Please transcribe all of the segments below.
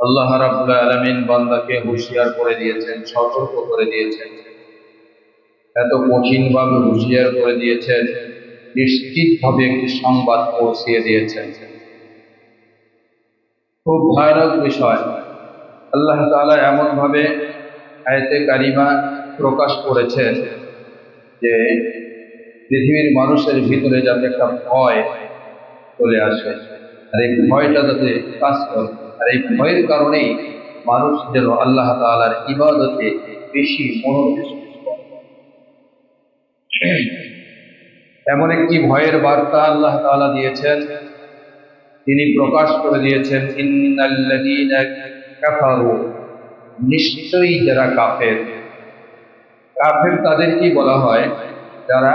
আল্লাহ রাব্বুল আলামিন বান্দাকে করে দিয়েছেন, সতর্ক করে দিয়েছেন। এত কঠিন ভাবে হুঁশিয়ার করে দিয়েছেন নিশ্চিত ভাবে একটি সংবাদ পৌঁছিয়ে দিয়েছেন। খুব ভয়ানক বিষয়। আল্লাহ তাআলা এমন ভাবে আয়তে কারিমা প্রকাশ করেছেন যে পৃথিবীর মানুষের ভিতরে যাতে একটা ভয় চলে আসে। আর এই ভয়টা যাতে কাজ করে, আর এই ভয়ের কারণেই মানুষ যেন আল্লাহ তালার ইবাদতে বেশি মনোনিবেশ এমন একটি ভয়ের বার্তা আল্লাহ তাআলা দিয়েছেন। তিনি প্রকাশ করে দিয়েছেন নিশ্চয়ই যারা কাফের কাফের তাদেরকেই বলা হয়, যারা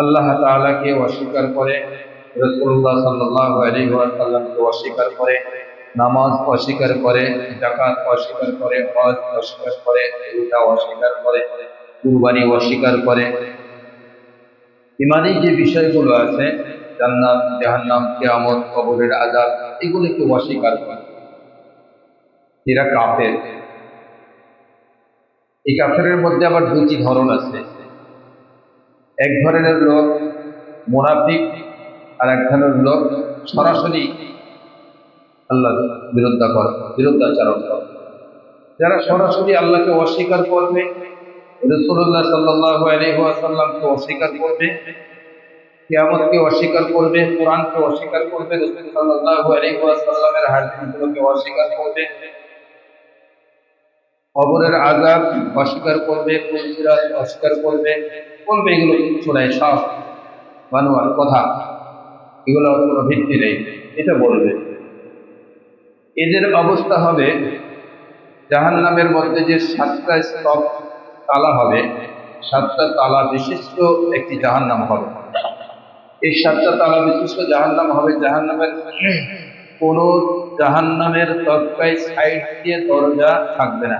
আল্লাহ তাআলাকে অস্বীকার করে রসুল্লাহ সাল্লাহ আলহিহাসাল্লামকে অস্বীকার করে, নামাজ অস্বীকার করে জাকাত অস্বীকার করে, হজ অস্বীকার করে রোজা অস্বীকার করে, কুরবানি অস্বীকার করে। ইমানি যে বিষয়গুলো আছে, জান্নাত, জাহান্নাম, কিয়ামত, কবরের আজাব এগুলোকে অস্বীকার করে। এরা কাফের। এই কাফের মধ্যে আবার দুটি ধরন আছে। এক ধরনের লোক মোনাফিক আর এক ধরনের লোক সরাসরি আল্লাহ বিরোধা করে বিরুদ্ধাচরণ করে। যারা সরাসরি আল্লাহকে অস্বীকার করবে রসুল্লাহ সাল্লাহ আলহাসাল্লামকে অস্বীকার করবে, কিয়ামতকে অস্বীকার করবে, কোরআনকে অস্বীকার করবে, রসুল সাল্লাহ আলহাসাল্লামের হাদিসগুলোকে অস্বীকার করবে, কবরের আজাব অস্বীকার করবে অস্বীকার করবে বলবে এগুলো নাই সব বানোয়ার কথা। এগুলো কোনো ভিত্তি নেই। এটা বলবে। এদের অবস্থা হবে জাহান নামের মধ্যে যে সাতটা স্তব তালা হবে, সাতটা তালা বিশিষ্ট একটি জাহান নাম হবে। এই সাতটা তালা বিশিষ্ট জাহান নাম হবে জাহান নামের কোন জাহান নামের তৎকায় সাইড দিয়ে দরজা থাকবে না।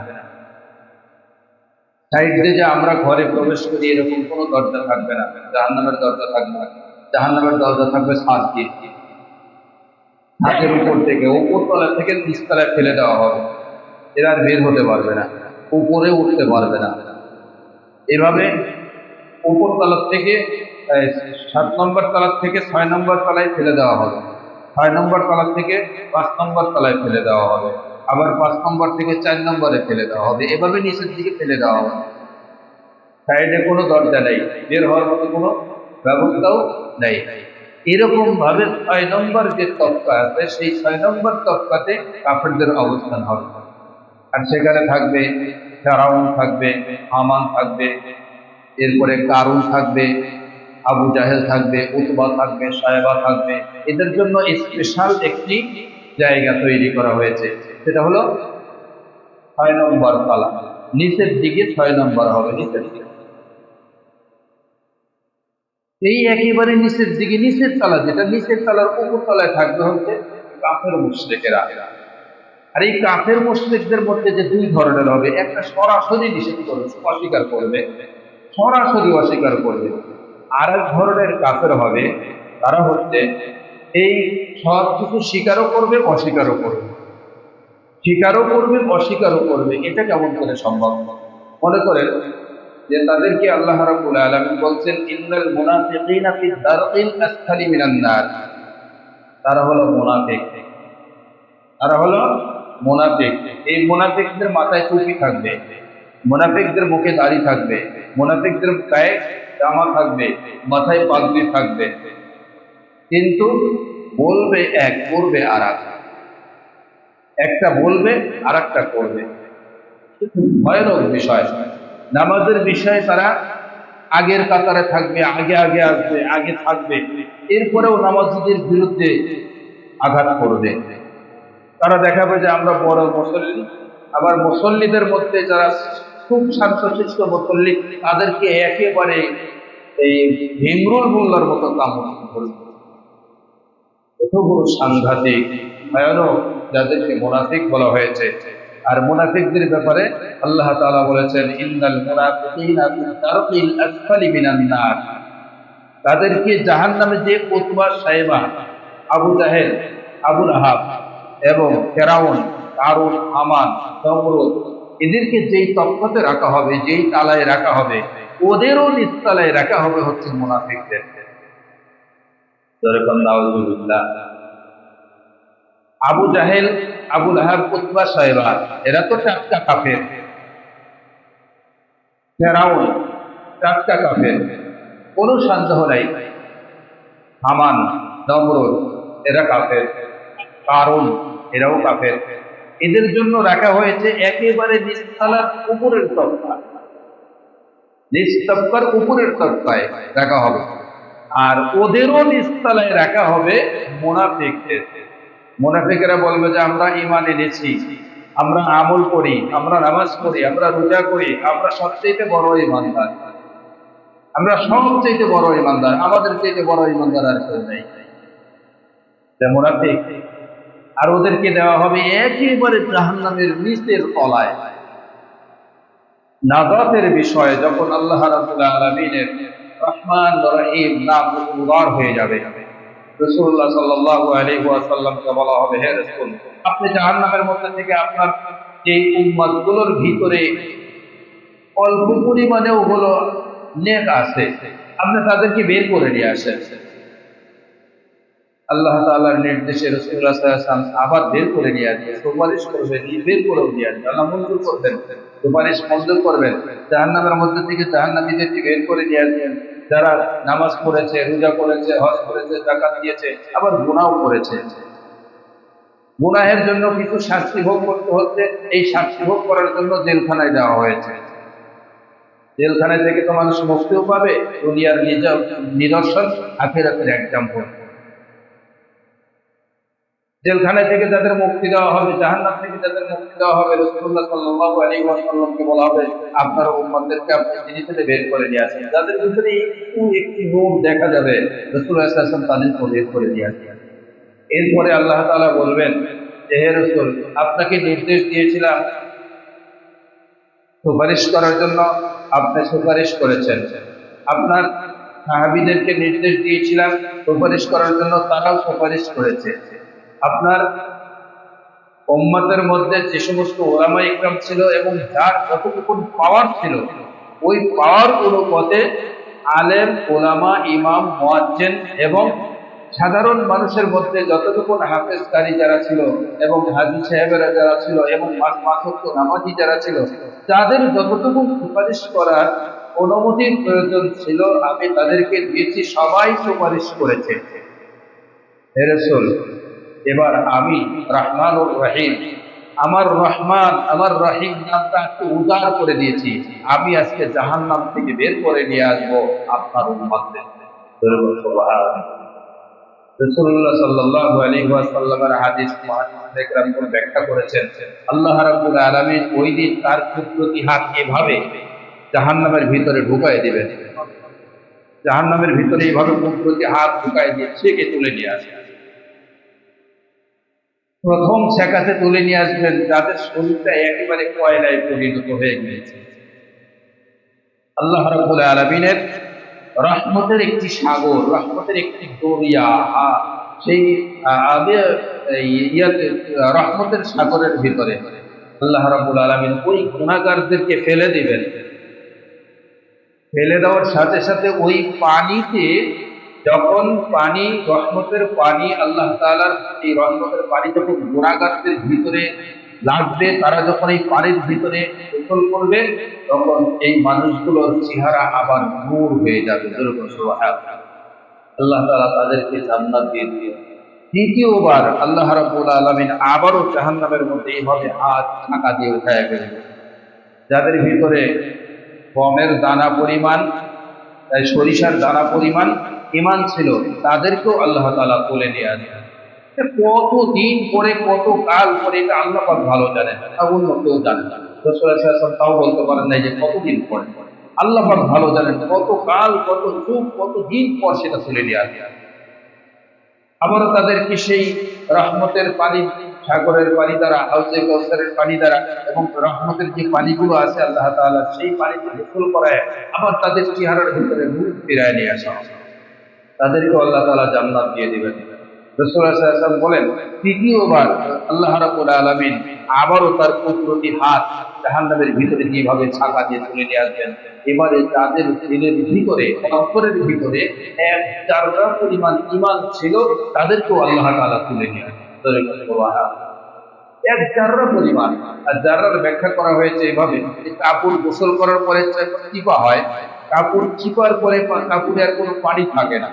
সাইড দিয়ে যে আমরা ঘরে প্রবেশ করি, এরকম কোনো দরজা থাকবে না। জাহান নামের দরজা থাকবে না। জাহান নামের দরজা থাকবে ছাদ দিয়ে। ছাদের উপর থেকে উপর তলা থেকে নিচতলায় ফেলে দেওয়া হবে। এরা আর বের হতে পারবে না। উপরে উঠতে পারবে না। এভাবে উপর তলার থেকে সাত নম্বর তলার থেকে ছয় নম্বর তলায় ফেলে দেওয়া হবে। ছয় নম্বর তলার থেকে পাঁচ নম্বর তলায় ফেলে দেওয়া হবে। আবার পাঁচ নম্বর থেকে চার নম্বরে ফেলে দেওয়া হবে। এভাবে নিচের দিকে ফেলে দেওয়া হবে। সাইডে কোনো দরজা নেই। বের হওয়ার মতো কোনো ব্যবস্থাও নেই। এরকম ভাবে ছয় নম্বর যে তক্কা আছে, সেই ছয় নম্বর তক্কাতে কাফেরদের অবস্থান হবে। আর সেখানে থাকবে ফেরাউন, থাকবে হামান, থাকবে, এরপরে কারুন থাকবে, আবু জাহেল থাকবে, উতবা থাকবে সাহেবা থাকবে। এদের জন্য স্পেশাল একটি জায়গা তৈরি করা হয়েছে। সেটা হলো ছয় নম্বর তালা নিচের দিকে ছয় নম্বর হবে, নিচের দিকে। এই একেবারে নিচের দিকে, নিচের তলা যেটা, নিচের তলার উপর তলায় থাকবে হচ্ছে কাফের মুশ্রেকেরা। আর এই কাফের মুশ্রিকদের মধ্যে যে দুই ধরনের হবে, একটা সরাসরি নিষেধ করবে, অস্বীকার করবে, সরাসরি অস্বীকার করবে। আর এক ধরনের কাফের হবে, তারা হচ্ছে এই সব কিছু স্বীকারও করবে, অস্বীকারও করবে। স্বীকারও করবে, অস্বীকারও করবে, এটা কেমন করে সম্ভব? মনে করেন যে তাদেরকে আল্লাহ রাব্বুল আলামিন বলছেন, ইন্নাল মুনাফিকিনা ফি দারকিল আসফালি মিনান নার। তারা হলো মুনাফিক। তারা হলো মোনাফিক। এই মোনাফিকদের মাথায় টুপি থাকবে, মোনাফিকদের মুখে দাড়ি থাকবে, মোনাফিকদের গায়ে জামা থাকবে, মাথায় পাগড়ি থাকবে। কিন্তু বলবে এক, করবে আর এক। একটা বলবে আর একটা করবে। ভয়ানক বিষয়। নামাজের বিষয়ে তারা আগের কাতারে থাকবে, আগে আগে আসবে, আগে থাকবে। এরপরেও নামাজিদের বিরুদ্ধে আঘাত করবে। তারা দেখাবে যে আমরা বড় মুসল্লি। আবার মুসল্লিদের মধ্যে যারা খুব শান্তশিষ্ট মুসল্লি, তাদেরকে একেবারে এই ভীমরুল মোল্লার মতো কামড় করবে এত বড় সাংঘাতিক, ভয়ানক যাদেরকে মোনাফিক বলা হয়েছে। আর মুনাফিকদের ব্যাপারে আল্লাহ তাআলা বলেছেন, ইন্নাল মুনাফিকিনা ফি দারকিল তাদেরকে যে উতবা সাহেবা আবু জাহেল আবুল আহাব এবং ফেরাউন কারুন আমান এদেরকে যেই তফতে রাখা হবে, যেই তালায় রাখা হবে, ওদেরও নিস্তালায় রাখা হবে হচ্ছে মুনাফিকদের। আবু জাহেল আবুল আহাব উতবা সাহেবা, এরা তো টাটকা কাফের। ফেরাউন, টাটকা কাফের। কোনো সন্দেহ নাই। হামান, নমরুদ, এরা কাফের। কারণ এরাও কাফের। এদের জন্য রাখা হয়েছে একেবারে নিস্তালার উপরের তক্তা। নিস্তবকার উপরের তক্তায় রাখা হবে। আর ওদেরও নিস্তালায় রাখা হবে মোনাফিকদের। মোনাফিকেরা বলবে যে, আমরা ইমান এনেছি, আমরা আমল করি, আমরা নামাজ করি আমরা রোজা করি, আমরা সবচেয়ে বড় ইমানদার আমরা সবচেয়ে বড় ইমানদার আমাদের চাইতে বড় ইমানদার আর কেউ নেই। মোনাফিক, আর ওদেরকে দেওয়া হবে একেবারে জাহান্নামের নিচের তলায়। নাজাতের বিষয়ে যখন আল্লাহ রাবুল্লাহ আলমিনের রহমান রহিম নাম উদার হয়ে যাবে রসুল্লাহ সাল্লাহ বলা হবে, হে রসুল, আপনি জাহান্নামের মধ্যে থেকে আপনার যে ভিতরে অল্প পরিমাণেও হলো নেক আছে, আপনি তাদেরকে বের করে নিয়ে আসেন। আল্লাহ নির্দেশে আলাইহি ওয়াসাল্লাম আবার বের করে নিয়ে আসবেন সুপারিশ বের করে নিয়ে আল্লাহ মঞ্জুর করবেন, সুপারিশ মঞ্জুর করবেন, জাহান্নামের মধ্যে থেকে জাহান্নামীদেরকে বের করে নিয়ে আসবেন যারা নামাজ পড়েছে, রোজা করেছে হজ করেছে জাকাত দিয়েছে, আবার গুণাও করেছে। গুনাহের জন্য কিছু শাস্তি ভোগ করতে হচ্ছে, এই শাস্তি ভোগ করার জন্য জেলখানায় দেওয়া হয়েছে। জেলখানায় থেকে তো মানুষ মুক্তিও পাবে, দুনিয়ার নিদর্শন, আখেরাতের এক্সাম্পল জেলখানা থেকে যাদের মুক্তি দেওয়া হবে, জাহান্নাম থেকে যাদের মুক্তি দেওয়া হবে রসুল্লাহ সাল্লাল্লাহু আলাইহি ওয়াসাল্লামকে বলা হবে, আপনার উম্মতদেরকে আপনি জিনিস থেকে বের করে নিয়ে আসেন। যাদের ভিতরে একটু, একটি নূর দেখা যাবে রসুল্লাহ সাল্লাল্লাহু তাদেরকে বের করে নিয়ে আসেন। এরপরে আল্লাহ তাআলা বলবেন, যে হে রসুল, আপনাকে নির্দেশ দিয়েছিলাম সুপারিশ করার জন্য, আপনি সুপারিশ করেছেন। আপনার সাহাবিদেরকে নির্দেশ দিয়েছিলাম সুপারিশ করার জন্য, তারাও সুপারিশ করেছে। আপনার উম্মতের মধ্যে যে সমস্ত ওলামা ইকরাম ছিল এবং যার যতটুকু পাওয়ার ছিল, ওই পাওয়ার অনুপাতে আলেম, ওলামা, ইমাম, মোয়াজ্জেন এবং সাধারণ মানুষের মধ্যে যতটুকু হাফেজকারী যারা ছিল এবং হাজি সাহেবেরা যারা ছিল এবং মাসক্ত নামাজি যারা ছিল, তাদের যতটুকু সুপারিশ করার অনুমতির প্রয়োজন ছিল, আমি তাদেরকে দিয়েছি, সবাই সুপারিশ করেছে। হেরেসল এবার আমি রহমান রহিম। আমার রহমান, আমার রহিম নামটা একটু উদার করে দিয়েছি। আমি আজকে জাহান নাম থেকে বের করে নিয়ে আসব আপনার উন্মাদের জাহান্নামের ভিতরে ঢুকাই দিবেন। জাহান্নামের ভিতরে এইভাবে কুদরতি হাত ঢুকাই দিয়ে ছেকে তুলে নিয়ে আসে। প্রথম শেখাতে তুলে নিয়ে আসবেন, যাদের শরীরটা একেবারে কয়লায় পরিণত হয়ে গিয়েছে। আল্লাহ রাব্বুল আলামিনের রহমতের একটি সাগর, রহমতের একটি দরিয়া সেই ইয়াতে রহমতের সাগরের ভিতরে। আল্লাহ রাব্বুল আলামিন ওই গুণাগারদেরকে ফেলে দিবেন। ফেলে দেওয়ার সাথে সাথে ওই পানিতে যখন পানি, রহমতের পানি আল্লাহ তালার এই রহমতের পানি যখন গুণাগারদের ভিতরে লাগবে, তারা যখন এই পানির ভিতরে গোসল করবে, তখন এই মানুষগুলোর চেহারা আবার নূর হয়ে যাবে। আল্লাহ তালা তাদেরকে জান্নাত দিয়ে দিয়ে দ্বিতীয়বার আল্লাহ রাবুল আলমিন আবারও জাহান্নামের মধ্যে এইভাবে হাত ঢাকা দিয়ে উঠায় ফেলবে যাদের ভিতরে গমের দানা পরিমাণ সরিষার দানা পরিমাণ ইমান ছিল, তাদেরকেও আল্লাহ তালা তুলে নিয়ে আসবে কত দিন পরে, কত কাল পরে এটা আল্লাহ ভালো জানেন অন্য কেউ জানে না। তাও বলতে পারেন নাই যে কতদিন পরে। আল্লাহ ভালো জানেন কত কাল, কত যুগ, কত দিন পর সেটা তুলে নিয়ে আসবে আবারও তাদেরকে সেই রহমতের পানি, সাগরের পানি দ্বারা হাউসে কৌসারের পানি দ্বারা এবং রহমতের যে পানিগুলো আছে, আল্লাহ তাআলা সেই পানিতে গোসল করায় আবার তাদের চেহারার ভিতরে মুখ ফিরায় নিয়ে আসা। তাদেরকে আল্লাহ তাআলা জান্নাত দিয়ে দিবেন। ওয়াসাল্লাম বলেন, তৃতীয়বার আল্লাহ রাব্বুল আলামিন আবারও তার কুদরতি হাত জাহান্নামের ভিতরে যেভাবে ছাকা দিয়ে তুলে নিয়ে আসবেন, এবারে তাদের দিলের ভিতরে, অন্তরের ভিতরে এক চারটা পরিমাণ ইমান ছিল, তাদেরকেও আল্লাহ তাআলা তুলে নিয়ে আসবেন এক জাররা পরিমাণ, আর জাররার ব্যাখ্যা করা হয়েছে এভাবে কাপড় গোসল করার পরে চিপা হয়, কাপড় চিপার পরে কাপড়ে আর কোনো পানি থাকে না।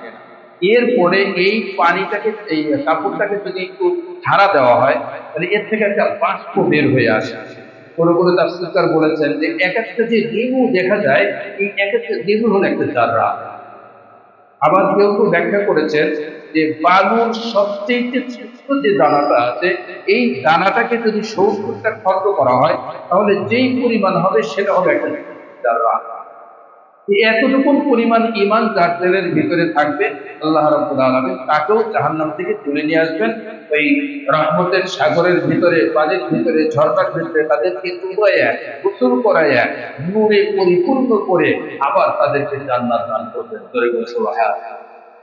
এরপরে এই পানিটাকে, এই কাপড়টাকে যদি একটু ঝাড়া দেওয়া হয়, তাহলে এর থেকে একটা বাষ্প বের হয়ে আসে। কোনো কোনো তাফসিরকার বলেছেন যে এক একটা যে ডেঙ্গু দেখা যায়, এই এক একটা ডেঙ্গু হলো একটা জাররা। আবার কেউ কেউ ব্যাখ্যা করেছেন যে বালুর সবচেয়ে ছোট যে দানাটা আছে, এই দানাটাকে যদি সত্তরটা খর্দ করা হয়, তাহলে যেই পরিমাণ হবে সেটা হবে একটা জাররা। এতটুকু পরিমাণ ইমান যার দিলের ভিতরে থাকবে, আল্লাহ রাব্বুল আলামিন তাকেও জাহান্নাম থেকে তুলে নিয়ে আসবেন। ওই রহমতের সাগরের ভিতরে, পানির ভিতরে, ঝর্ণার ভিতরে তাদেরকে ডুবাইয়া, গোসল করাইয়া, নূরে পরিপূর্ণ করে আবার তাদেরকে জান্নাত দান করবেন। ধরে গোসল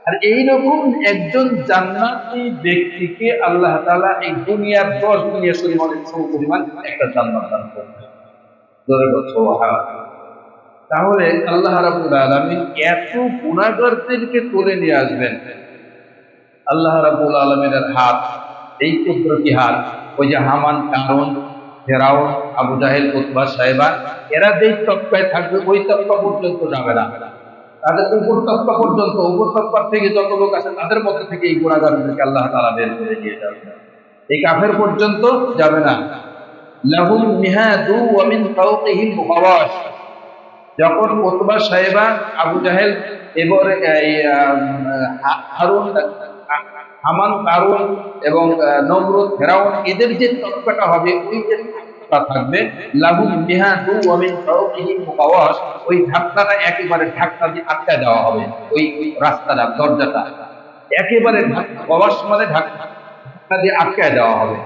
আর এইরকম একজন জান্নাতি ব্যক্তিকে আল্লাহ তাআলা এই দুনিয়ার দশ দুনিয়া পরিমাণের সম পরিমাণ একটা জান্নাত দান করবেন। ধরে গোসল তাহলে আল্লাহ রাব্বুল আলামিন এত গুণাগারদেরকে তুলে নিয়ে আসবেন। আল্লাহ রাব্বুল আলামিনের হাত, এই কুদরতি হাত, ওই যে হামান কারণ ফেরাউন, আবু জাহেল সাহেবা এরা যেই তপ্পায় থাকবে, ওই তপ্পা পর্যন্ত যাবে না। তাদের উপর তপ্পা পর্যন্ত, উপর তপ্পার থেকে যত লোক আছে, তাদের মধ্যে থেকে এই গুণাগারদেরকে আল্লাহ তাআলা বের করে যাবে। এই কাফের পর্যন্ত যাবে না। মিহাদু যখন ওতবা সাহেবা আবু জাহেল এবারে হারুন, হামান, কারুন এবং নমরুদ, ফেরাউন এদের যে তৎকাটা হবে, ওই যে থাকবে মিন ফাওকিহিম গাওয়াশ ওই একেবারে ধাক্কা দিয়ে আটকা দেওয়া হবে, ওই রাস্তাটা, দরজাটা। একেবারে গাওয়াশ মানে ধাক্কা দিয়ে দেওয়া হবে।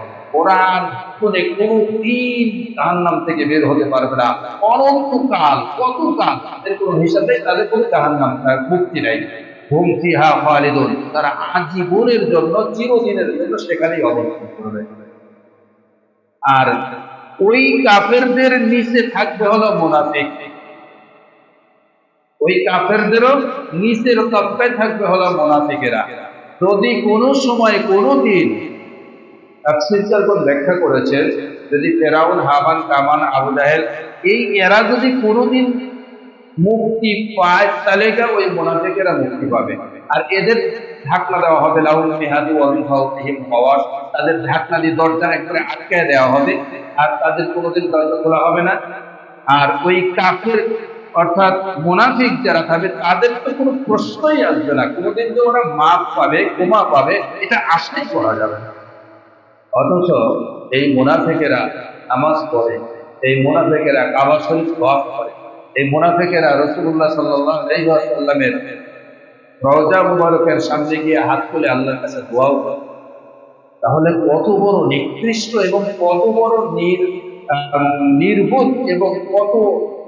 শুনে কোনো দিন জাহান্নাম থেকে বের হতে পারবে না। অনন্তকাল, কতকাল? তাদের কোনো হিসাব তাদের কোনো জাহান্নাম মুক্তি নেই। হুম ফিহা খালিদুন। তারা আজীবনের জন্য, চিরদিনের জন্য সেখানেই অবস্থান করবে। আর ওই কাফেরদের নিচে থাকবে হলো মুনাফিক। ওই কাফেরদেরও নিচের তপ্পায় থাকবে হলো মুনাফিকেরা। যদি কোনো সময়, কোনো দিন তাফসীরকার ব্যাখ্যা করেছেন, যদি ফেরাউন, হামান, কামান, আবু জাহেল, এই এরা যদি কোনোদিন মুক্তি পায়, তাহলে ওই মোনাফিকেরা মুক্তি পাবে। আর এদের ঢাকনা দেওয়া হবে লাউল মিহাদু অবিভাহিম হওয়ার তাদের ঢাকনা দিয়ে দরজা একবারে আটকায় দেওয়া হবে, আর তাদের কোনোদিন দরজা খোলা হবে না। আর ওই কাফের, অর্থাৎ মোনাফিক যারা থাকবে, তাদের তো কোনো প্রশ্নই আসবে না। কোনোদিন যে ওরা মাপ পাবে, ক্ষমা পাবে, এটা আশাই করা যাবে না। অথচ এই মোনাফেকেরা নামাজ পড়ে, এই মোনাফেকেরা কাবা শরীফ ওয়াক করে, এই মোনাফেকেরা রসুল্লাহ সাল্লাহ সাল্লামের রওজা মুবারকের সামনে গিয়ে হাত তুলে আল্লাহর কাছে দোয়াও করে। তাহলে কত বড় নিকৃষ্ট এবং কত বড় নির নির্বোধ এবং কত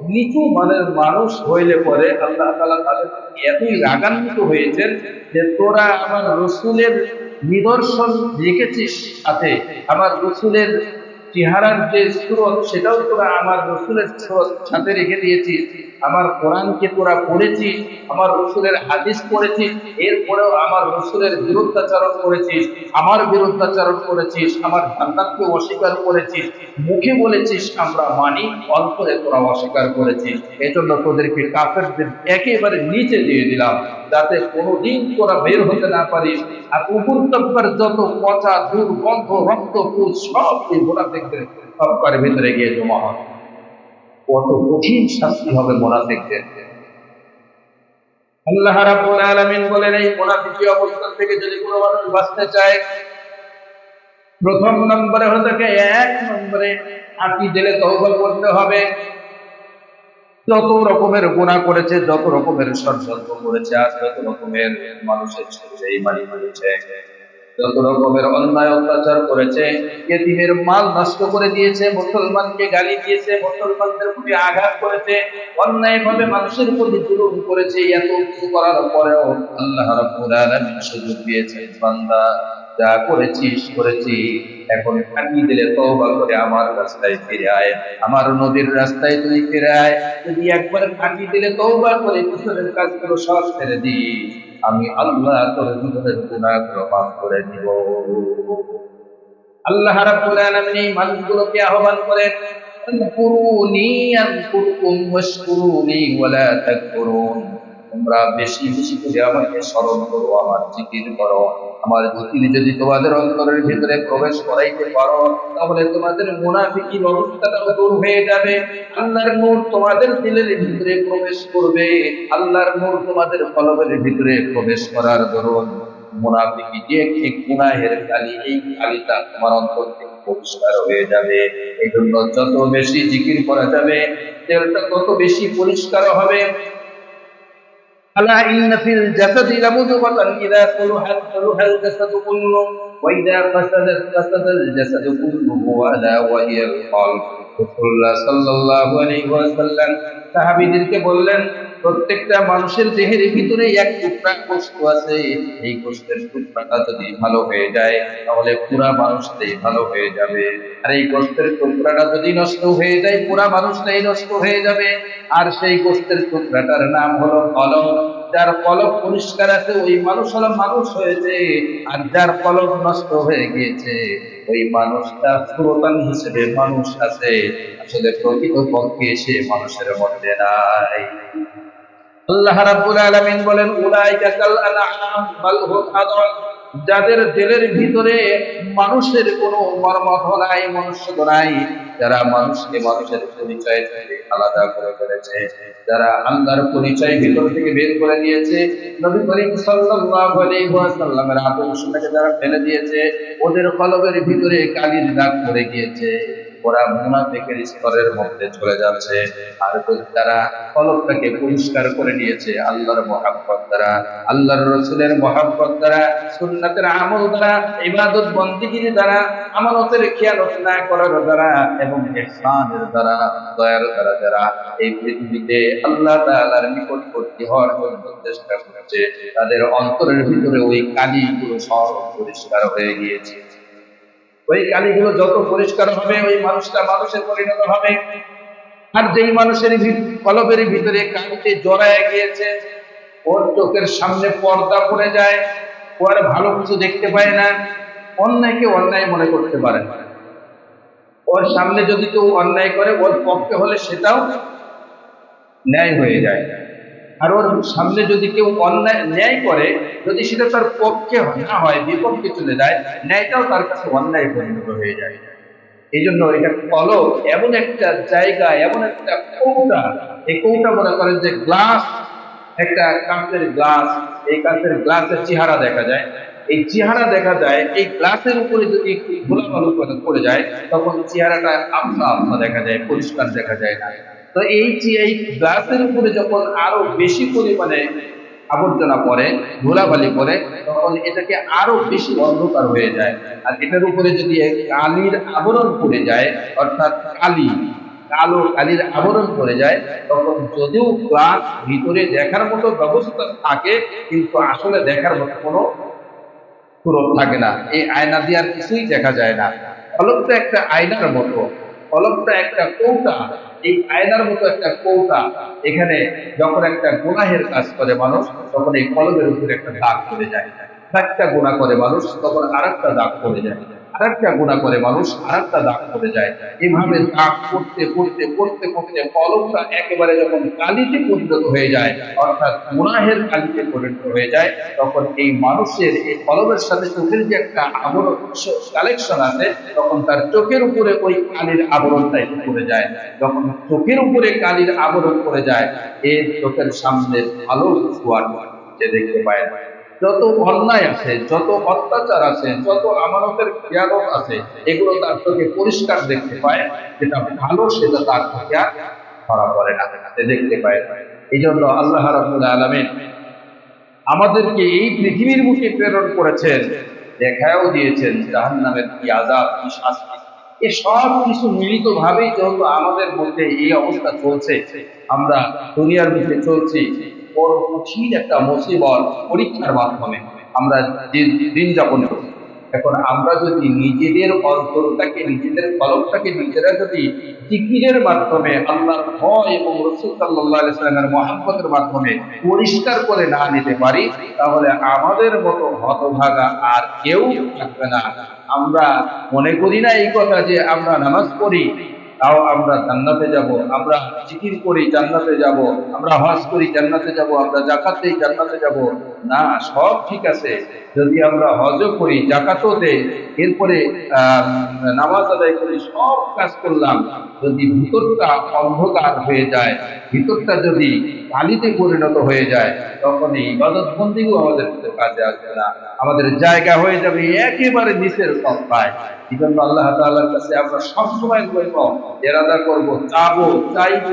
নিচু মানের মানুষ হইলে পরে আল্লাহ তালা তাদের এতই রাগান্বিত হয়েছেন যে তোরা আমার রসুলের নিদর্শন রেখেছিস সাথে? আমার রসুলের চেহারার যে সুরত, সেটাও তোরা আমার রসুলের সুরত সাথে রেখে দিয়েছিস আমার কোরআনকে তোরা পড়েছিস আমার রসুলের হাদিস পড়েছিস এরপরেও আমার রসুলের বিরুদ্ধাচারণ করেছিস আমার বিরুদ্ধাচারণ করেছিস আমার জান্নাতকে অস্বীকার করেছিস মুখে বলেছিস আমরা মানি, অন্তরে তোরা অস্বীকার করেছিস এজন্য তোদেরকে কাফেরদের একেবারে নিচে দিয়ে দিলাম, যাতে কোনোদিন তোরা বের হতে না পারিস। আর উপর যত পচা দুর্গন্ধ, রক্ত, ফুল, সব এই মোনাফিকদের তব্বার ভিতরে গিয়ে জমা হবে কত কঠিন শাস্তি হবে মোনাফিকদের। আল্লাহ রাব্বুল আলামিন বলেন, এই মোনাফিকি অবস্থান থেকে যদি কোনো মানুষ বাঁচতে চায়, প্রথম নম্বরে থাকে এক নম্বরে আঁকি দিলে তওবা করতে হবে। যত রকমের গুণা করেছে, যত রকমের ষড়যন্ত্র করেছে আর যত রকমের মানুষের সাথে এই বাড়ি করেছে যত রকমের অন্যায় অত্যাচার করেছে এদিনের মাল নষ্ট করে দিয়েছে, মুসলমানকে গালি দিয়েছে, মুসলমানদের প্রতি আঘাত করেছে অন্যায় ভাবে মানুষের প্রতি জুলুম করেছে, এত কিছু করার পরেও আল্লাহ রাব্বুল আলামিন সুযোগ দিয়েছেন বান্দা। যা করেছিস করেছি। এখন ফাঁকি দিলে তওবা করে আমার রাস্তায় ফিরে আয়। আমার নদীর রাস্তায় তুই ফিরে আয়। যদি একবার ফাঁকি দিলে তওবা করে পিছনের কাজগুলো সব ছেড়ে দিস। আমি আল্লাহ তোর জীবনের গুণাগুলো মাফ করে দিব। আল্লাহ রাব্বুল আলামিন এই মানুষগুলোকে আহ্বান করেন, আনকুরুনি, আনকুরকুম ওয়াশকুরুনি ওয়ালা তাকফুরুন। তোমরা বেশি বেশি করে আমাকে স্মরণ করো, আমার জিকির করো। আমার জিকির যদি তোমাদের অন্তরের ভিতরে প্রবেশ করাইতে পারো, তাহলে তোমাদের মুনাফিকির অবস্থাটা দূর হয়ে যাবে। আল্লাহর নূর তোমাদের দিলের ভিতরে প্রবেশ করবে। আল্লাহর নূর তোমাদের কলবের ভিতরে প্রবেশ করার দরুন। মুনাফিকি যে একটি গুনাহের কালি, এই কালিটা তোমার অন্তর থেকে পরিষ্কার হয়ে যাবে। এই জন্য যত বেশি জিকির করা যাবে, তেলটা তত বেশি পরিষ্কার হবে। ألا إن في الجسد لمضغة إذا صلحت صلح الجسد كله وإذا فسدت فسد الجسد كله ألا وهي القلب রাসূলুল্লাহ সাল্লাল্লাহু আলাইহি ওয়াসাল্লাম সাহাবীদেরকে বললেন প্রত্যেকটা মানুষের দেহের ভিতরে এক টুকরা গোশত আছে। এই গোশতের টুকরাটা যদি ভালো হয়ে যায়, তাহলে পুরা মানুষটাই ভালো হয়ে যাবে। আর এই গোশতের টুকরাটা যদি নষ্ট হয়ে যায়, পুরা মানুষটাই নষ্ট হয়ে যাবে। আর সেই গোশতের টুকরাটার নাম হলো কলম। যার কলম পরিষ্কার আছে, ওই মানুষ হলো মানুষ হয়েছে। আর যার কলম নষ্ট হয়ে গিয়েছে, ওই মানুষটা সুরতান হিসেবে মানুষ আছে। আসলে প্রকৃত পক্ষে সে মানুষের মধ্যে নাই। আল্লাহ রাব্বুল আলামিন বলেন, উলাইকা কাল আনআম, বাল হুম আদল যাদের দিলের ভিতরে মানুষের কোনো মর্মথ নাই মনুষ্য নাই, যারা মানুষকে মানুষের পরিচয় থেকে আলাদা করে ফেলেছে, যারা আল্লাহর পরিচয় ভিতর থেকে বের করে দিয়েছে, নবী করিম সাল্লাল্লাহু আলাইহি ওয়াসাল্লামের আদর্শটাকে যারা ফেলে দিয়েছে, ওদের কলবের ভিতরে কালির দাগ পড়ে গিয়েছে। ওরা মুনাফিকের স্তরের মধ্যে চলে যাচ্ছে। আর তারা কলবটাকে পরিষ্কার করে নিয়েছে। আল্লাহর মহাব্বত দ্বারা, আল্লাহর রসুলের মহাব্বত দ্বারা, সুন্নাতের আমল দ্বারা, ইবাদত বন্দিগির দ্বারা, আমানতের খেয়ালত না করার দ্বারা এবং ইহসানের দ্বারা, দয়ার দ্বারা যারা এই পৃথিবীতে আল্লাহ তাআলার নিকটবর্তী হওয়ার জন্য চেষ্টা করছে, তাদের অন্তরের ভিতরে ওই কালিগুলো সব পরিষ্কার হয়ে গিয়েছে। ওই কালিগুলো যত পরিষ্কার হবে, ওই মানুষটা মানুষের পরিণত হবে। আর যেই মানুষের কলবের ভিতরে কালিতে জড়ায় গিয়েছে, ওর চোখের সামনে পর্দা পড়ে যায়, ও আর ভালো কিছু দেখতে পায় না। অন্যায়কে অন্যায় মনে করতে পারে ওর সামনে যদি কেউ অন্যায় করে, ওর পক্ষে হলে সেটাও ন্যায় হয়ে যায়। আর ওর সামনে যদি কেউ অন্যায়, ন্যায় করে, যদি সেটা তার পক্ষে না হয়, বিপক্ষে চলে যায়, ন্যায়টাও তার কাছে অন্যায় পরিণত হয়ে যায়। এই জন্য এটা কলক এমন একটা জায়গা, এমন একটা কৌটা। এই কৌটা মনে করেন যে গ্লাস, একটা কাঁচের গ্লাস। এই কাঁচের গ্লাসের চেহারা দেখা যায়। এই চেহারা দেখা যায়, এই গ্লাসের উপরে যদি একটু ধুলাবালু করে যায়, তখন চেহারাটা আমসা আমসা দেখা যায়, পরিষ্কার দেখা যায়। না তো এই এই গ্লাসের উপরে যখন আরও বেশি পরিমাণে আবর্জনা পড়ে, ধুলাবালি পড়ে, তখন এটাকে আরও বেশি অন্ধকার হয়ে যায়। আর এটার উপরে যদি কালির আবরণ পড়ে যায়, অর্থাৎ কালি, কালো কালির আবরণ পড়ে যায়, তখন যদিও গ্লাস ভিতরে দেখার মতো ব্যবস্থা থাকে, কিন্তু আসলে দেখার মতো কোনো সুরত থাকে না। এই আয়না দিয়ে আর কিছুই দেখা যায় না। কলমটা একটা আয়নার মতো। কলমটা একটা কৌটা, এই আয়নার মতো একটা কৌটা এখানে যখন একটা গুনাহের কাজ করে মানুষ, তখন এই কলমের উপরে একটা দাগ পড়ে যায়। একটা গুণা করে মানুষ, তখন আর একটা দাগ পড়ে যায়। একটা গুণা করে মানুষ আর একটা দাগ পড়ে যায়। এভাবে দাগ পড়তে পড়তে পড়তে পড়তে কলমটা একেবারে যখন কালিতে পরিণত হয়ে যায়, অর্থাৎ গুনাহের কালিতে পরিণত হয়ে যায়, তখন এই মানুষের এই কলমের সাথে চোখের যে একটা আবরণ কালেকশন আছে, তখন তার চোখের উপরে ওই কালির আবরণটা একটু পড়ে যায়। যখন চোখের উপরে কালির আবরণ পড়ে যায়, এর চোখের সামনে ভালো আর সে দেখতে পায় না। যত অন্যায় আছে, যত অত্যাচার আছে, যত আমানতের খেয়ালত আছে, এগুলো তার চোখে পরিষ্কার দেখতে পায়। যেটা ভালো, সেটা তার চোখে আর ধরা পড়ে না সে দেখতে পায়। এই জন্য আল্লাহ রাবুল আলমিন আমাদেরকে এই পৃথিবীর মুখে প্রেরণ করেছেন দেখাও দিয়েছেন জাহান্নামের কি আজাব কি শাস্তি। এ সব কিছু মিলিত ভাবেই যেহেতু আমাদের মধ্যে এই অবস্থা চলছে, আমরা দুনিয়ার মধ্যে চলছি বড় কঠিন একটা মুসিবত পরীক্ষার মাধ্যমে আমরা দিন- দিন যাপন করি এখন আমরা যদি নিজেদের অন্তরটাকে, নিজেদের কলমটাকে নিজেরা যদি জিকিরের মাধ্যমে, আল্লাহর ভয় এবং রসুল সাল্লাহ ইসলামের মহাব্বতের মাধ্যমে পরিষ্কার করে না নিতে পারি, তাহলে আমাদের মতো হতভাগা আর কেউ থাকবে না। আমরা মনে করি না এই কথা যে আমরা নামাজ পড়ি তাও আমরা জান্নাতে যাব, আমরা জিকির করি জান্নাতে যাব, আমরা হজ করি জান্নাতে যাব, আমরা জাকাত দেই জান্নাতে যাব। না, সব ঠিক আছে। যদি আমরা হজও করি জাকাতও দেই, এরপরে নামাজ আদায় করি সব কাজ করলাম, যদি ভিতরটা অন্ধকার হয়ে যায়, ভিতরটা যদি কালিতে পরিণত হয়ে যায়, তখন এই ইবাদত বন্দিও আমাদের কাজে আসবে না। আমাদের জায়গা হয়ে যাবে একেবারে নিচের সত্তায় এই জন্য আল্লাহ তাআলার কাছে আমরা সবসময় বলব, এরাদা করব, চাবো, চাইব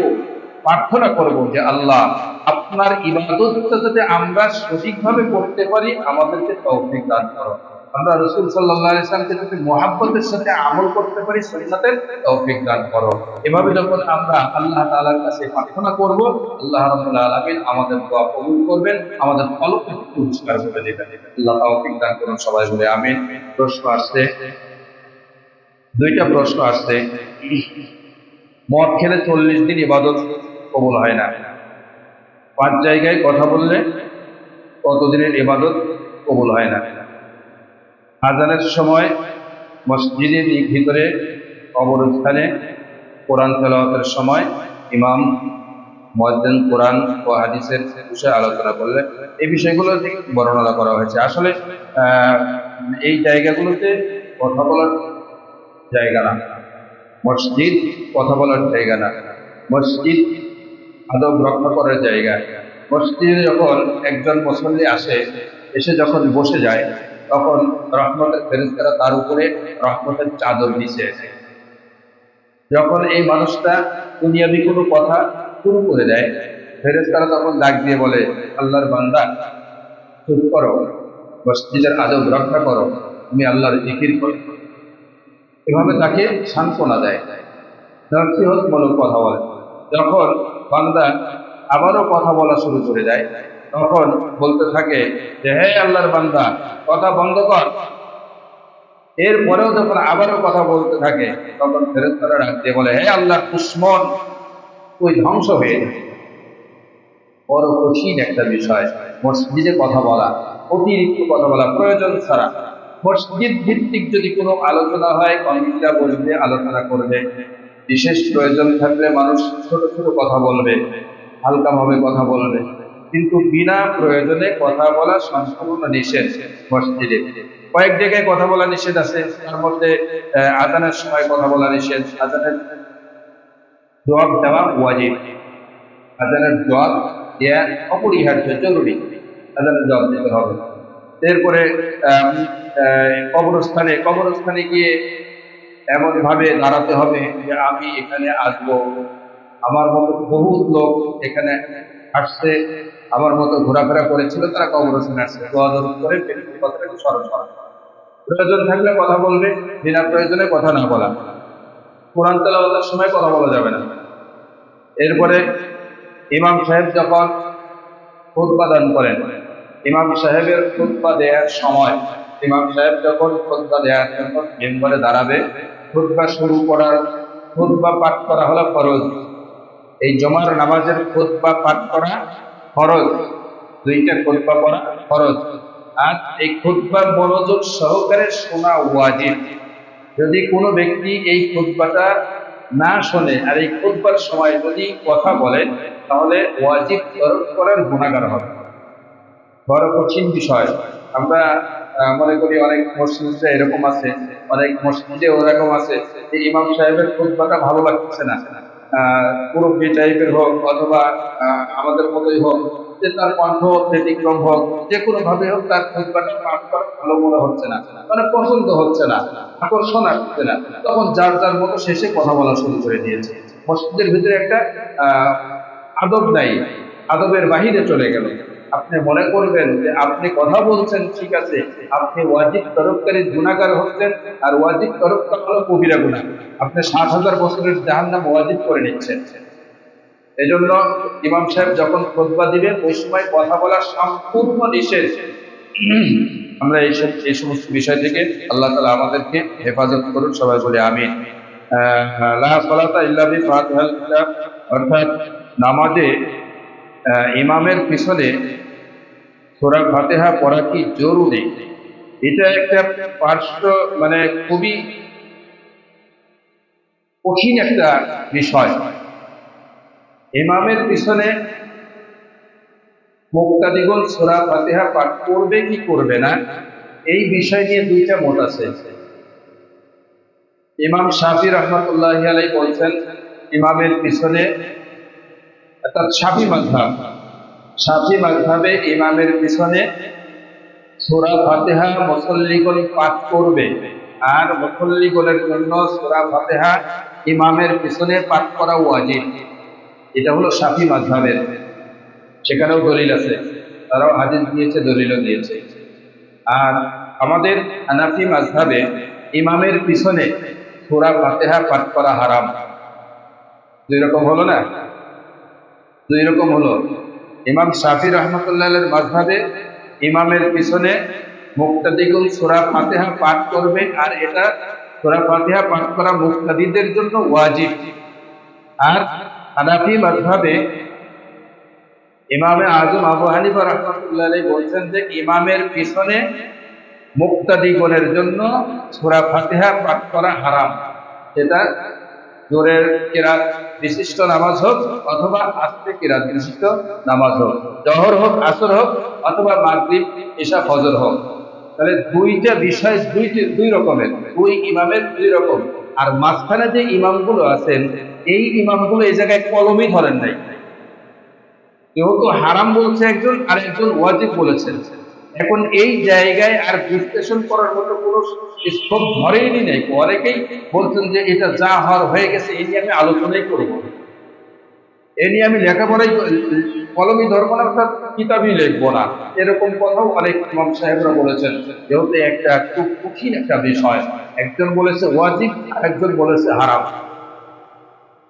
প্রার্থনা করব যে আল্লাহ, আপনার ইবাদতটা যাতে আমরা সঠিকভাবে করতে পারি, আমাদেরকে তৌফিক দান করো। আমরা রসুল সাল্লাহ ইসলামকে যদি মহাব্বতের সাথে আমল করতে পারি সন্ন্যতের তৌফিক দান করো। এভাবে যখন আমরা আল্লাহ তাআলার কাছে প্রার্থনা করব, আল্লাহ রাব্বুল আলামিন আমাদের দোয়া কবুল করবেন, আমাদের ফলকে পুরস্কার করে দেবেন। আল্লাহ তৌফিক দান করুন সবাই বলে আমিন। প্রশ্ন আসছে? দুইটা প্রশ্ন আসছে। মদ খেলে চল্লিশ দিন ইবাদত কবল হয় না। পাঁচ জায়গায় কথা বললে কতদিনের ইবাদত কবল হয় না। আজানের সময় মসজিদের ভিতরে কবরস্থানে কোরআন তেলাওয়াতের সময় ইমাম মজ্জেন কোরআন ও হাদিসের বিষয়ে আলোচনা করলে এই বিষয়গুলো বর্ণনা করা হয়েছে। আসলে এই জায়গাগুলোতে কথা বলার জায়গা না। মসজিদ কথা বলার জায়গা না। মসজিদ আদব রক্ষা করার জায়গা। মসজিদে যখন একজন মুসল্লি আসে, এসে যখন বসে যায়, তখন রহমতের ফেরেস্তারা তার উপরে রহমতের চাদর নিচে যখন এই মানুষটা দুনিয়াবি কোনো কথা শুরু করে দেয় ফেরেস্তারা তখন ডাক দিয়ে বলে, আল্লাহর বান্দা, চুপ করো। মসজিদের আদব রক্ষা করো। তুমি আল্লাহর জিকির করো। এভাবে তাকে সান্ত্বনা দেয়। নসিহতমূলক কথা বলে যখন বান্দা আবারও কথা বলা শুরু করে দেয়, তখন বলতে থাকে যে, হে আল্লাহর বান্দা, কথা বন্ধ কর। এরপরেও যখন আবারও কথা বলতে থাকে, তখন ফেরেস্তারা ডাকতে বলে, হে আল্লাহর দুশ্মন, তুই ধ্বংস হয়ে বড় কঠিন একটা বিষয়। মসজিদে কথা বলা, অতিরিক্ত কথা বলা প্রয়োজন ছাড়া মসজিদ ভিত্তিক যদি কোনো আলোচনা হয়, কমিটিরা বসবে, আলোচনা করবে। বিশেষ প্রয়োজন থাকলে মানুষ ছোট ছোট কথা বলবে, হালকাভাবে কথা বলবে। কিন্তু বিনা প্রয়োজনে কথা বলা সম্পূর্ণ নিষেধ মসজিদে। কয়েক জায়গায় কথা বলা নিষেধ আছে। তার মধ্যে আজানের সময় কথা বলা নিষেধ। আজানের জবাব দেওয়া ওয়াজিব। আজানের জবাব দেওয়া অপরিহার্য, জরুরি। আজানের জবাব দিতে হবে। এরপরে কবরস্থানে কবরস্থানে গিয়ে এমন ভাবে দাঁড়াতে হবে যে আমি এখানে আসব। আমার মতো বহু লোক এখানে আসছে, আমার মতো ঘোরাফেরা করেছিল, তারা কবরস্থানে আসছে। করে কথাটাকে করা। প্রয়োজন থাকলে কথা বলবে, বিনা প্রয়োজনে কথা না বলা। কোরআন তেলাওয়াতের সময় কথা বলা যাবে না। এরপরে ইমাম সাহেব যখন উৎপাদন দান করেন ইমাম সাহেবের খুতবা দেওয়ার সময়, ইমাম সাহেব যখন খুতবা দেওয়ার জন্য মেম্বারে দাঁড়াবে, খুতবা শুরু করার, খুতবা পাঠ করা হলো ফরজ। এই জমার নামাজের খুতবা পাঠ করা ফরজ। দুইটা খুতবা পড়া ফরজ। আর এই খুতবা মনোযোগ সহকারে শোনা ওয়াজিব। যদি কোনো ব্যক্তি এই খুতবাটা না শোনে আর এই খুতবার সময় যদি কথা বলে, তাহলে ওয়াজিব তরক করার গুণাগার হবে। বড় কঠিন বিষয়। আমরা মনে করি অনেক মসজিদে এরকম আছে, অনেক মসজিদে ওরকম আছে যে ইমাম সাহেবের খুতবাটা ভালো লাগতেছে না। টাইপের হোক অথবা আমাদের মতোই হোক, যে তার কণ্ঠ ব্যতিক্রম হোক, যে কোনো ভাবে হোক তার করা ভালো মনে হচ্ছে না মানে পছন্দ হচ্ছে না, আকর্ষণ আসছে না। তখন যার যার মতো শেষে কথা বলা শুরু করে দিয়েছে। মসজিদের ভিতরে একটা আদব নাই, আদবের বাহিরে চলে গেল। আপনি মনে করবেন যে আপনি কথা বলছেন, ঠিক আছে, আপনি ওয়াজিব তরফকারী গুণাগার হচ্ছেন, আর ওয়াজিব তরফকার হলো কবিরা গুণা আপনি ষাট হাজার বছরের জাহান নাম ওয়াজিব করে নিচ্ছেন। এই জন্য ইমাম সাহেব যখন খোদবা দিবেন, ওই সময় কথা বলা সম্পূর্ণ নিষেধ। আমরা এই এই সমস্ত বিষয় থেকে আল্লাহ তালা আমাদেরকে হেফাজত করুন, সবাই বলে আমিন। অর্থাৎ নামাজে ইমামের পিছনে সূরা ফাতিহা পড়া কি জরুরি? এটা একটা পার্শ্ব মানে খুবই কঠিন একটা বিষয়। ইমামের পিছনে মুক্তাদিগণ সূরা ফাতিহা পাঠ করবে কি করবে না, এই বিষয় নিয়ে দুইটা মত আছে। ইমাম শাফি রহমতুল্লাহ আলাই বলছেন, ইমামের পিছনে অর্থাৎ শাফি মাঝহাব শাফি মাঝহাবে ইমামের পিছনে সূরা ফাতিহা মুসল্লিগণ পাঠ করবে আর মুসল্লিগণের জন্য সূরা ফাতিহা ইমামের পিছনে পাঠ করা ওয়াজিব। এটা হলো শাফি মাঝহাবের সেখানেও দলিল আছে। তারাও হাদিস দিয়েছে, দলিলও দিয়েছে। আর আমাদের হানাফি মাঝহাবে ইমামের পিছনে সূরা ফাতিহা পাঠ করা হারাম। দুই রকম হলো না? দুই রকম হলো। ইমাম শাফি রহমতুল্লাহ মাঝহাবে ইমামের পিছনে মুক্তাদিগুল সূরা ফাতিহা পাঠ করবে আর এটা সূরা ফাতিহা পাঠ করা মুক্তাদিদের জন্য ওয়াজিব। আর হানাফি মাযহাবে ইমামে আজম আবু হানিফা রাহমাতুল্লাহ বলছেন যে ইমামের পিছনে মুক্তাদিগণের জন্য সূরা ফাতেহা পাঠ করা হারাম। সেটা জোরের কিরাত বিশিষ্ট নামাজ হোক অথবা আস্তে কিরাত বিশিষ্ট নামাজ হোক, জহর হোক, আসর হোক, অথবা মাগরিব ঈশা ফজর হোক। তাহলে দুইটা বিষয় দুই দুই রকমের, দুই ইমামের দুই রকম। আর মাঝখানে যে ইমামগুলো আছেন, এই ইমামগুলো এই জায়গায় কলমই ধরেন নাই। যেহেতু হারাম বলছে একজন, আর একজন ওয়াজিব বলেছেন। এখন এই জায়গায় আর বিশ্লেষণ করার মতো কোনো স্কোপ ধরেই নাই। অনেকেই বলছেন যে এটা যা হওয়ার হয়ে গেছে, এই নিয়ে আমি আলোচনাই করব এ নিয়ে আমি লেখাপড়াই কলমি ধর্ম না অর্থাৎ কিতাবই লিখব না। এরকম কথাও অনেক ইমাম সাহেবরা বলেছেন। যেহেতু একটা খুব কঠিন একটা বিষয়, একজন বলেছে ওয়াজিব আর একজন বলেছে হারাম।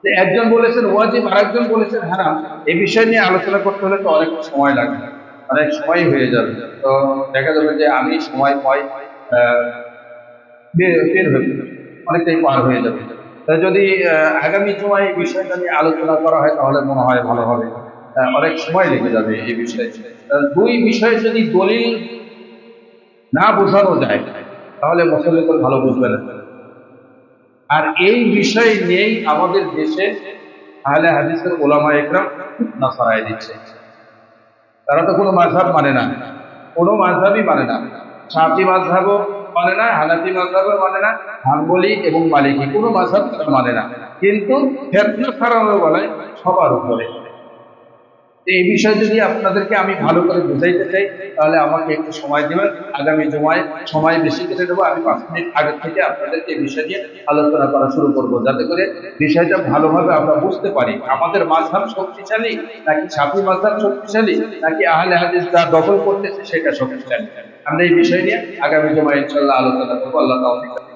একজন বলেছেন ওয়াজিব আর একজন বলেছেন হারাম। এই বিষয় নিয়ে আলোচনা করতে হলে তো অনেক সময় লাগবে। অনেক সময় হয়ে যাবে। তো দেখা যাবে যে আমি সময় পাই বের বের হয়ে অনেকটাই পার হয়ে যাবে। যদি আগামী সময় এই বিষয়টা নিয়ে আলোচনা করা হয়, তাহলে মনে হয় ভালো হবে। অনেক সময় লেগে যাবে এই বিষয়ে। দুই বিষয়ে যদি দলিল না বোঝানো যায়, তাহলে মুসলিম ভালো বুঝবে না। আর এই বিষয় নিয়েই আমাদের দেশে আহলে হাদিসের ওলামা একরাম না সরাই দিচ্ছে। তারা তো কোনো মাঝহাব মানে না। কোনো মাঝহাবই মানে না। সাফি মাঝহাবও মানে না, হানাফি মাঝহাবও মানে না, হাম্বলি এবং মালিকি, কোনো মাঝহাব তারা মানে না। কিন্তু ফেতনা ছাড়ানো বলে সবার উপরে। এই বিষয়ে যদি আপনাদেরকে আমি ভালো করে বুঝাইতে চাই, তাহলে আমাকে একটু সময় দেবেন। আগামী জমায় সময় বেশি কেটে দেবো। আমি পাঁচ মিনিট আগে থেকে আপনাদেরকে এই বিষয় নিয়ে আলোচনা করা শুরু করব, যাতে করে বিষয়টা ভালোভাবে আমরা বুঝতে পারি। আমাদের মাঝহাব শক্তিশালী নাকি সাফি মাঝহাব শক্তিশালী, নাকি আহলে হাদিস যা দখল করতেছে সেটা শক্তিশালী? আমরা এই বিষয় নিয়ে আগামী জমায় ইনশাল্লাহ আলোচনা করব। আল্লাহ তাআলা